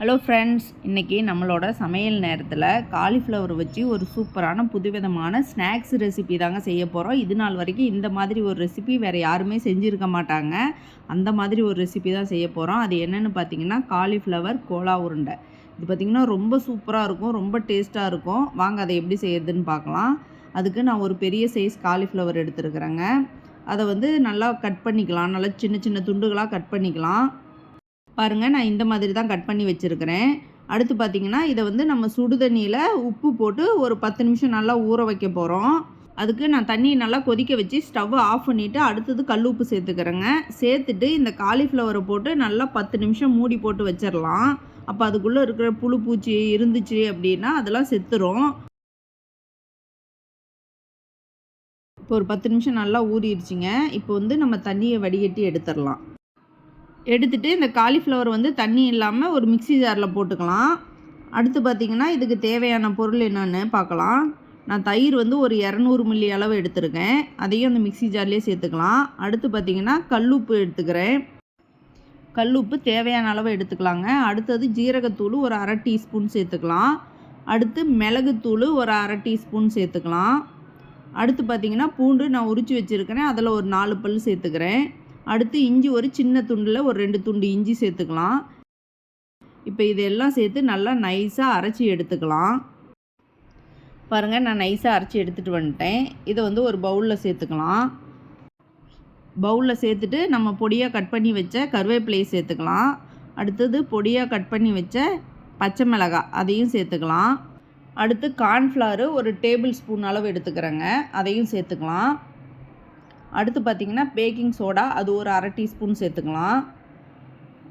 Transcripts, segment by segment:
Hello friends இன்றைக்கி நம்மளோட சமையல் நேரத்தில் காலிஃப்ளவர் வச்சு ஒரு சூப்பரான புதுவிதமான ஸ்நாக்ஸ் ரெசிபி தாங்க செய்ய போகிறோம் இது நாள் வரைக்கும் இந்த மாதிரி ஒரு ரெசிபி வேறு யாருமே செஞ்சுருக்க மாட்டாங்க. அந்த மாதிரி ஒரு ரெசிபி தான் செய்ய போகிறோம் அது என்னென்னு பார்த்தீங்கன்னா காலிஃப்ளவர் கோலா உருண்டை. இது பார்த்திங்கன்னா ரொம்ப சூப்பராக இருக்கும் ரொம்ப டேஸ்ட்டாக இருக்கும். வாங்க அதை எப்படி செய்யறதுன்னு பார்க்கலாம் அதுக்கு நான் ஒரு பெரிய சைஸ் காலிஃப்ளவர் எடுத்துருக்குறேங்க. அதை வந்து நல்லா கட் பண்ணிக்கலாம். நல்லா சின்ன சின்ன துண்டுகளாக கட் பண்ணிக்கலாம். பாருங்கள் நான் இந்த மாதிரி தான் கட் பண்ணி வச்சுருக்கிறேன். அடுத்து பார்த்திங்கன்னா இதை வந்து நம்ம சுடுதண்ணியில் உப்பு போட்டு ஒரு பத்து நிமிஷம் நல்லா ஊற வைக்க போகிறோம் அதுக்கு நான் தண்ணியை நல்லா கொதிக்க வச்சு ஸ்டவ் ஆஃப் பண்ணிவிட்டு அடுத்தது கல் உப்பு சேர்த்துக்கிறேங்க. சேர்த்துட்டு இந்த காலிஃப்ளவரை போட்டு நல்லா பத்து நிமிஷம் மூடி போட்டு வச்சிடலாம் அப்போ அதுக்குள்ளே இருக்கிற புழு பூச்சி இருந்துச்சு அப்படின்னா அதெல்லாம் செத்துரும். இப்போ ஒரு பத்து நிமிஷம் நல்லா ஊறிடுச்சிங்க. இப்போ வந்து நம்ம தண்ணியை வடிகட்டி எடுத்துடலாம் எடுத்துட்டு இந்த காலிஃப்ளவர் வந்து தண்ணி இல்லாமல் ஒரு மிக்ஸி ஜாரில் போட்டுக்கலாம். அடுத்து பார்த்திங்கன்னா இதுக்கு தேவையான பொருள் என்னென்னு பார்க்கலாம் நான் தயிர் வந்து ஒரு இரநூறு மில்லி அளவு எடுத்திருக்கேன். அதையும் அந்த மிக்ஸி ஜார்லேயே சேர்த்துக்கலாம். அடுத்து பார்த்திங்கன்னா கல்லுப்பு எடுத்துக்கிறேன். கல்லுப்பு தேவையான அளவு எடுத்துக்கலாங்க. அடுத்தது ஜீரகத்தூள் ஒரு அரை டீஸ்பூன் சேர்த்துக்கலாம். அடுத்து மிளகுத்தூள் ஒரு அரை டீஸ்பூன் சேர்த்துக்கலாம். அடுத்து பார்த்திங்கன்னா பூண்டு நான் உரித்து வச்சுருக்கிறேன் அதில் ஒரு நாலு பல் சேர்த்துக்கிறேன். அடுத்து இஞ்சி ஒரு சின்ன துண்டில் ஒரு ரெண்டு துண்டு இஞ்சி சேர்த்துக்கலாம். இப்போ இதெல்லாம் சேர்த்து நல்லா நைஸாக அரைச்சி எடுத்துக்கலாம். பாருங்கள் நான் நைஸாக அரைச்சி எடுத்துகிட்டு வந்துட்டேன். இதை வந்து ஒரு பவுலில் சேர்த்துக்கலாம். பவுலில் சேர்த்துட்டு நம்ம பொடியாக கட் பண்ணி வச்ச கருவேப்பிலையை சேர்த்துக்கலாம். அடுத்தது பொடியாக கட் பண்ணி வச்ச பச்சை மிளகாய் அதையும் சேர்த்துக்கலாம். அடுத்து கார்ன்ஃப்ளவரு ஒரு டேபிள் ஸ்பூன் அளவு எடுத்துக்கிறேங்க அதையும் சேர்த்துக்கலாம். அடுத்து பார்த்திங்கன்னா பேக்கிங் சோடா அது ஒரு அரை டீஸ்பூன் சேர்த்துக்கலாம்.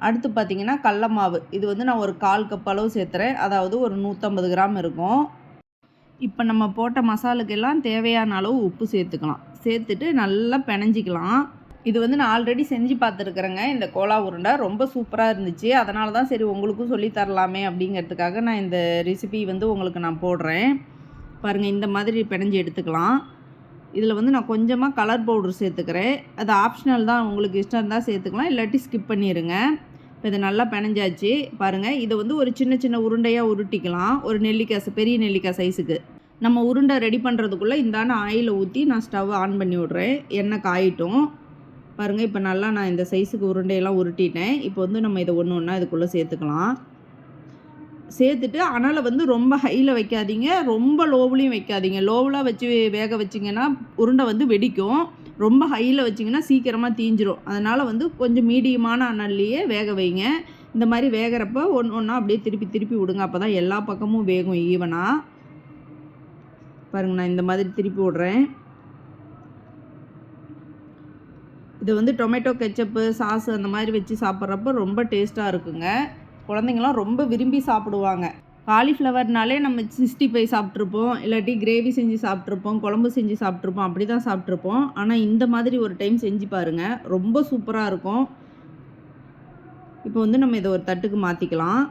அடுத்து பார்த்திங்கன்னா கடல மாவு இது வந்து நான் ஒரு கால் கப் அளவு சேர்த்துறேன். அதாவது ஒரு நூற்றம்பது கிராம் இருக்கும். இப்போ நம்ம போட்ட மசாலுக்கெல்லாம் தேவையான அளவு உப்பு சேர்த்துக்கலாம். சேர்த்துட்டு நல்லா பிணைஞ்சிக்கலாம். இது வந்து நான் ஆல்ரெடி செஞ்சு பார்த்துருக்குறேங்க. இந்த கோலா உருண்டை ரொம்ப சூப்பராக இருந்துச்சு. அதனால தான் சரி உங்களுக்கும் சொல்லி தரலாமே அப்படிங்கிறதுக்காக நான் இந்த ரெசிபி வந்து உங்களுக்கு நான் போடுறேன். பாருங்கள் இந்த மாதிரி பிணைஞ்சி எடுத்துக்கலாம். இதில் வந்து நான் கொஞ்சமாக கலர் பவுடர் சேர்த்துக்கிறேன். அது ஆப்ஷனல் தான் உங்களுக்கு இஷ்டம் இருந்தால் சேர்த்துக்கலாம் இல்லாட்டி ஸ்கிப் பண்ணிடுங்க இப்போ இதை நல்லா பிணைஞ்சாச்சு பாருங்கள் இதை வந்து ஒரு சின்ன சின்ன உருண்டையாக உருட்டிக்கலாம். ஒரு நெல்லிக்காய் பெரிய நெல்லிக்காய் சைஸுக்கு. நம்ம உருண்டை ரெடி பண்ணுறதுக்குள்ளே இந்தான ஆயிலை ஊற்றி நான் ஸ்டவ் ஆன் பண்ணி விட்றேன். எண்ணெய் காயிட்டும். பாருங்கள் இப்போ நல்லா நான் இந்த சைஸுக்கு உருண்டையெல்லாம் உருட்டிட்டேன். இப்போ வந்து நம்ம இதை ஒன்று ஒன்றா இதுக்குள்ளே சேர்த்துக்கலாம். சேர்த்துட்டு அனலை வந்து ரொம்ப ஹையில் வைக்காதீங்க. ரொம்ப லோவ்லேயும் வைக்காதீங்க. லோவில் வச்சு வேக வச்சிங்கன்னா உருண்டை வந்து வெடிக்கும். ரொம்ப ஹையில் வச்சிங்கன்னா சீக்கிரமாக தீஞ்சிரும். அதனால் வந்து கொஞ்சம் மீடியமான அனல்லையே வேக வைங்க. இந்த மாதிரி வேகிறப்ப ஒன்று ஒன்றா அப்படியே திருப்பி திருப்பி விடுங்க. அப்போ தான் எல்லா பக்கமும் வேகும் ஈவனாக பாருங்க நான் இந்த மாதிரி திருப்பி விடுறேன். இது வந்து டொமேட்டோ கெச்சப்பு சாஸ் அந்த மாதிரி வச்சு சாப்பிட்றப்ப ரொம்ப டேஸ்ட்டாக இருக்குங்க. குழந்தைங்களாம் ரொம்ப விரும்பி சாப்பிடுவாங்க. காலிஃப்ளவர்னாலே நம்ம சிக்ஸ்டி ஃபைவ் சாப்பிட்ருப்போம். இல்லாட்டி கிரேவி செஞ்சு சாப்பிட்ருப்போம். குழம்பு செஞ்சு சாப்பிட்ருப்போம். அப்படி தான் சாப்பிட்ருப்போம். ஆனால் இந்த மாதிரி ஒரு டைம் செஞ்சு பாருங்கள் ரொம்ப சூப்பராக இருக்கும். இப்போ வந்து நம்ம இதை ஒரு தட்டுக்கு மாற்றிக்கலாம்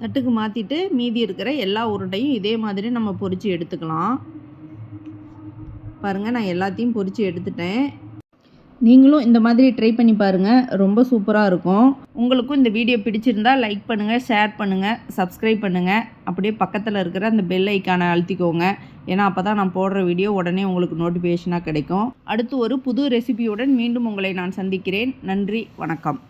தட்டுக்கு மாற்றிட்டு மீதி இருக்கிற எல்லா உருண்டையும் இதே மாதிரி நம்ம பொறிச்சு எடுத்துக்கலாம். பாருங்கள் நான் எல்லாத்தையும் பொறிச்சு எடுத்துட்டேன். நீங்களும் இந்த மாதிரி ட்ரை பண்ணி பாருங்கள் ரொம்ப சூப்பராக இருக்கும். உங்களுக்கும் இந்த வீடியோ பிடிச்சிருந்தா லைக் பண்ணுங்கள் ஷேர் பண்ணுங்கள் சப்ஸ்கிரைப் பண்ணுங்கள் அப்படியே பக்கத்தில் இருக்கிற அந்த பெல் ஐக்கானை அழுத்திக்கோங்க. ஏன்னா அப்போ தான் நான் போடுற வீடியோ உடனே உங்களுக்கு நோட்டிஃபிகேஷனாக கிடைக்கும். அடுத்து ஒரு புது ரெசிபியுடன் மீண்டும் உங்களை நான் சந்திக்கிறேன். நன்றி வணக்கம்.